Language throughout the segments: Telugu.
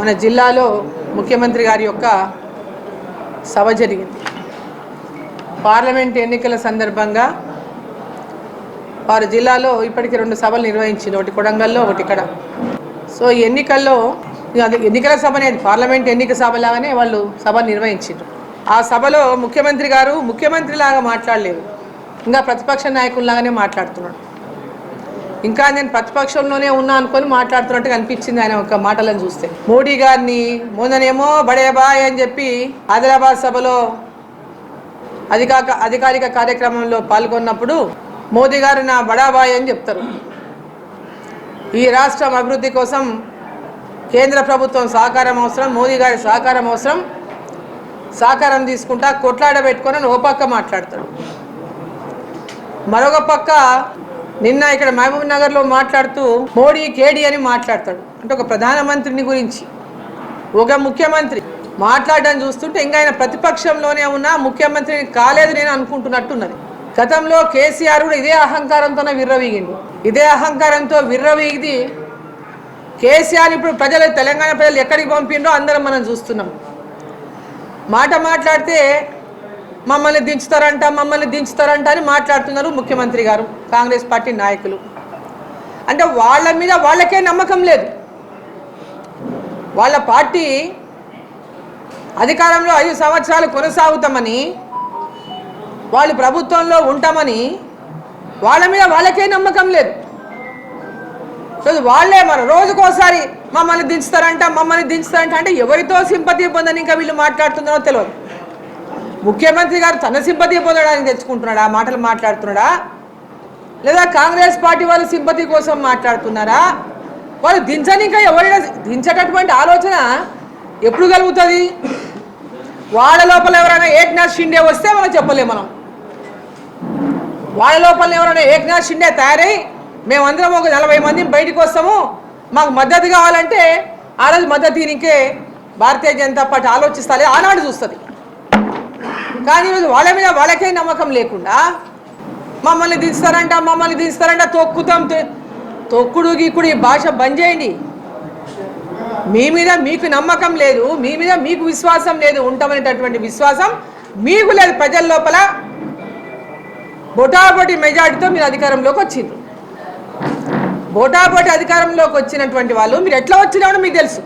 మన జిల్లాలో ముఖ్యమంత్రి గారి యొక్క సభ జరిగింది. పార్లమెంట్ ఎన్నికల సందర్భంగా వారు జిల్లాలో ఇప్పటికి రెండు సభలు నిర్వహించింది. ఒకటి కొడంగల్లో ఒకటి ఇక్కడ. సో ఈ ఎన్నికల్లో ఎన్నికల సభ అనేది పార్లమెంట్ ఎన్నిక సభ లాగానే వాళ్ళు సభ నిర్వహించారు ఆ సభలో ముఖ్యమంత్రి గారు ముఖ్యమంత్రి లాగా మాట్లాడలేదు. ఇంకా ప్రతిపక్ష నాయకుల్లాగానే మాట్లాడుతున్నాడు ఇంకా నేను ప్రతిపక్షంలోనే ఉన్నా అనుకొని మాట్లాడుతున్నట్టుగా అనిపించింది ఆయన ఒక మాటలను చూస్తే. మోడీ గారిని మొన్ననేమో బడేబాయ్ అని చెప్పి ఆదిలాబాద్ సభలో అధికాక అధికారిక కార్యక్రమంలో పాల్గొన్నప్పుడు మోదీ గారు నా బడాబాయ్ అని చెప్తారు. ఈ రాష్ట్రం అభివృద్ధి కోసం కేంద్ర ప్రభుత్వం సహకారం అవసరం మోదీ గారి సహకారం అవసరం. సహకారం తీసుకుంటా కొట్లాడ పెట్టుకొని ఓ పక్క మాట్లాడతాడు. మరొక పక్క నిన్న ఇక్కడ మహబూబ్ నగర్లో మాట్లాడుతూ మోడీ కేడీ అని మాట్లాడతాడు. అంటే ఒక ప్రధానమంత్రిని గురించి. ఒక ముఖ్యమంత్రి. మాట్లాడడం చూస్తుంటే ఇంకా ఆయన ప్రతిపక్షంలోనే ఉన్నా ముఖ్యమంత్రిని కాలేదు నేను అనుకుంటున్నట్టున్నది. గతంలో కేసీఆర్ కూడా ఇదే అహంకారంతోనే విర్రవీగిండు. ఇదే అహంకారంతో విర్రవీగి కేసీఆర్ ఇప్పుడు ప్రజలు తెలంగాణ ప్రజలు ఎక్కడికి పంపిండ్రో అందరం మనం చూస్తున్నాం. మాట మాట్లాడితే మమ్మల్ని దించుతారంట మమ్మల్ని దించుతారంట అని మాట్లాడుతున్నారు ముఖ్యమంత్రి గారు కాంగ్రెస్ పార్టీ నాయకులు. అంటే వాళ్ళ మీద వాళ్ళకే నమ్మకం లేదు. వాళ్ళ పార్టీ అధికారంలో ఐదు సంవత్సరాలు కొనసాగుతామని వాళ్ళు ప్రభుత్వంలో ఉంటామని వాళ్ళ మీద వాళ్ళకే నమ్మకం లేదు. సో వాళ్ళే మన రోజుకోసారి మమ్మల్ని దించుతారంట మమ్మల్ని దించుతారంట అంటే ఎవరితో సింపతి పొందని ఇంకా వీళ్ళు మాట్లాడుతున్నారో తెలియదు. ముఖ్యమంత్రి గారు తన సింపతి పొందడానికి తెచ్చుకుంటున్నాడా? ఆ మాటలు మాట్లాడుతున్నాడా? లేదా కాంగ్రెస్ పార్టీ వాళ్ళు సింపతి కోసం మాట్లాడుతున్నారా? వాళ్ళు దించని ఇంకా ఎవరైనా దించేటటువంటి ఆలోచన ఎప్పుడు కలుగుతుంది? వాళ్ళ లోపల ఎవరైనా ఏక్నాథ్ షిండే వస్తే మనం చెప్పలేము మనం. వాళ్ళ లోపల ఎవరైనా ఏక్నాథ్ షిండే తయారై మేమందరం ఒక నలభై మంది బయటికి వస్తాము. మాకు మద్దతు కావాలంటే ఆ రోజు మద్దతు దీనికే భారతీయ జనతా పార్టీ ఆలోచిస్తాలే ఆనాడు చూస్తుంది. కానీ ఈరోజు వాళ్ళ మీద వాళ్ళకే నమ్మకం లేకుండా మమ్మల్ని దించుతారంట మమ్మల్ని దించుతారంట తొక్కుతాం తొక్కుడు గీకుడు ఈ భాష బంద్ చేయండి. మీ మీద మీకు నమ్మకం లేదు మీ మీద మీకు విశ్వాసం లేదు ఉంటామనేటటువంటి విశ్వాసం మీకు లేదు. ప్రజల లోపల బొటాబొటి మెజార్టీతో మీరు అధికారంలోకి వచ్చింది బోటాబోటి అధికారంలోకి వచ్చినటువంటి వాళ్ళు మీరు ఎట్లా వచ్చినారో మీకు తెలుసు.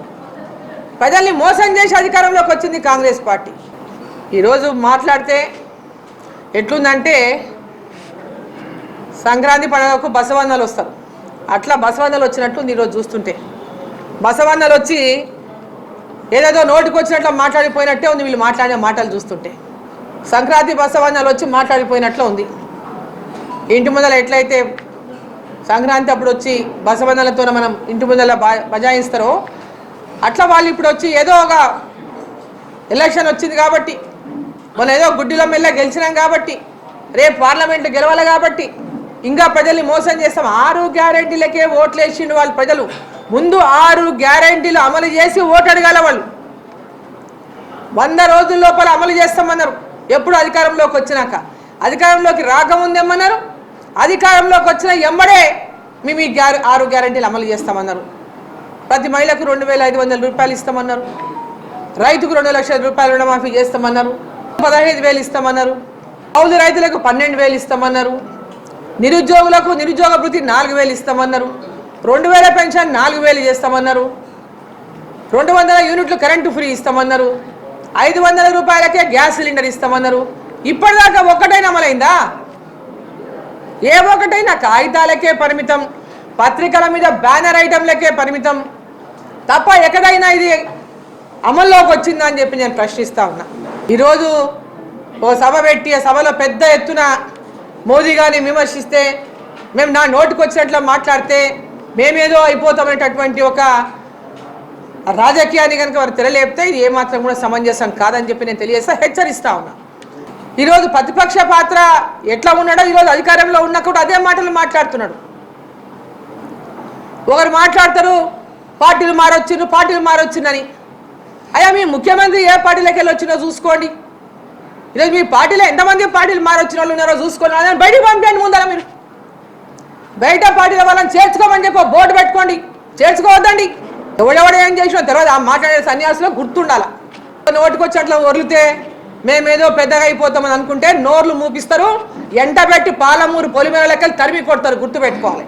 ప్రజల్ని మోసం చేసి అధికారంలోకి వచ్చింది కాంగ్రెస్ పార్టీ. ఈరోజు మాట్లాడితే ఎట్లుందంటే సంక్రాంతి పండుగకు బసవన్నలు వస్తారు. అట్లా బసవన్నలు వచ్చినట్టు ఈరోజు చూస్తుంటే. బసవన్నలు వచ్చి ఏదేదో నోటికి వచ్చినట్లు మాట్లాడిపోయినట్టే ఉంది వీళ్ళు మాట్లాడే మాటలు చూస్తుంటే. సంక్రాంతి బసవన్నలు వచ్చి మాట్లాడిపోయినట్లు ఉంది. ఇంటి ముందర ఎట్లయితే సంక్రాంతి అప్పుడు వచ్చి బసవన్నలతో మనం ఇంటి ముందర బజాయిస్తారో అట్లా వాళ్ళు ఇప్పుడు వచ్చి ఏదో ఒక ఎలక్షన్ వచ్చింది కాబట్టి మన ఏదో గుడ్డిలో మెల్ల గెలిచినాం కాబట్టి రేపు పార్లమెంట్ గెలవాలి కాబట్టి ఇంకా ప్రజల్ని మోసం చేస్తాం. ఆరు గ్యారెంటీలకే ఓట్లు వేసిండు వాళ్ళు ప్రజలు. ముందు ఆరు గ్యారెంటీలు అమలు చేసి ఓటు అడగాల వాళ్ళు. వంద రోజుల లోపల అమలు చేస్తామన్నారు. ఎప్పుడు అధికారంలోకి వచ్చినాక. అధికారంలోకి రాకముందేమన్నారు? అధికారంలోకి వచ్చిన ఎంబడే మేము ఈ గ్యార ఆరు గ్యారెంటీలు అమలు చేస్తామన్నారు. ప్రతి మహిళకు రెండు వేల ఐదు వందల రూపాయలు ఇస్తామన్నారు. రైతుకు రెండు లక్షల రూపాయలు రుణమాఫీ చేస్తామన్నారు. పదహైదు వేలు ఇస్తామన్నారు. కౌలు రైతులకు పన్నెండు వేలు ఇస్తామన్నారు. నిరుద్యోగులకు నిరుద్యోగ భృతి నాలుగు వేలు ఇస్తామన్నారు. రెండు వేల పెన్షన్ నాలుగు వేలు చేస్తామన్నారు. రెండు వందల యూనిట్లు కరెంటు ఫ్రీ ఇస్తామన్నారు. ఐదు వందల రూపాయలకే గ్యాస్ సిలిండర్ ఇస్తామన్నారు. ఇప్పటిదాకా ఒక్కటైనా అమలైందా? ఏ ఒక్కటైనా కాగితాలకే పరిమితం పత్రికల మీద బ్యానర్ ఐటెంలకే పరిమితం. తప్ప ఎక్కడైనా ఇది అమల్లోకి వచ్చిందా అని చెప్పి నేను ప్రశ్నిస్తా ఉన్నా. ఈరోజు ఓ సభ పెట్టి ఆ సభలో పెద్ద ఎత్తున మోదీ గారిని విమర్శిస్తే మేము నా నోటుకు వచ్చినట్లు మాట్లాడితే మేమేదో అయిపోతామనేటటువంటి ఒక రాజకీయాన్ని కనుక వారు తెరలేపితే ఇది ఏమాత్రం కూడా సమంజసం కాదని చెప్పి నేను తెలియజేస్తా హెచ్చరిస్తా ఉన్నా. ఈరోజు ప్రతిపక్ష పాత్ర ఎట్లా ఉన్నాడో ఈరోజు అధికారంలో ఉన్నా కూడా అదే మాటలు మాట్లాడుతున్నాడు. ఒకరు మాట్లాడతారు పార్టీలు మారొచ్చిండ్రు పార్టీలు మారొచ్చిందని అయ్యా మీ ముఖ్యమంత్రి ఏ పార్టీలోకి వెళ్ళి వచ్చినో చూసుకోండి. ఈరోజు మీ పార్టీలో ఎంతమంది పార్టీలు మారొచ్చిన వాళ్ళు ఉన్నారో చూసుకోండి. బయట బయటికి పంపించండి ముందర మీరు. బయట పార్టీల వాళ్ళని చేర్చుకోమని చెప్పి బోర్డు పెట్టుకోండి. చేర్చుకోవద్దండి. ఎవడెవడ ఏం చేసినా తర్వాత ఆ మాట్లాడే సన్యాసులో గుర్తుండాల. నోటికొచ్చి అట్లా వరిలితే మేమేదో పెద్దగా అయిపోతామని అనుకుంటే నోర్లు మూపిస్తారు. ఎండబెట్టి పాలమూరు పొలిమేర లెక్కలు తరిమి కొడతారు గుర్తుపెట్టుకోవాలి.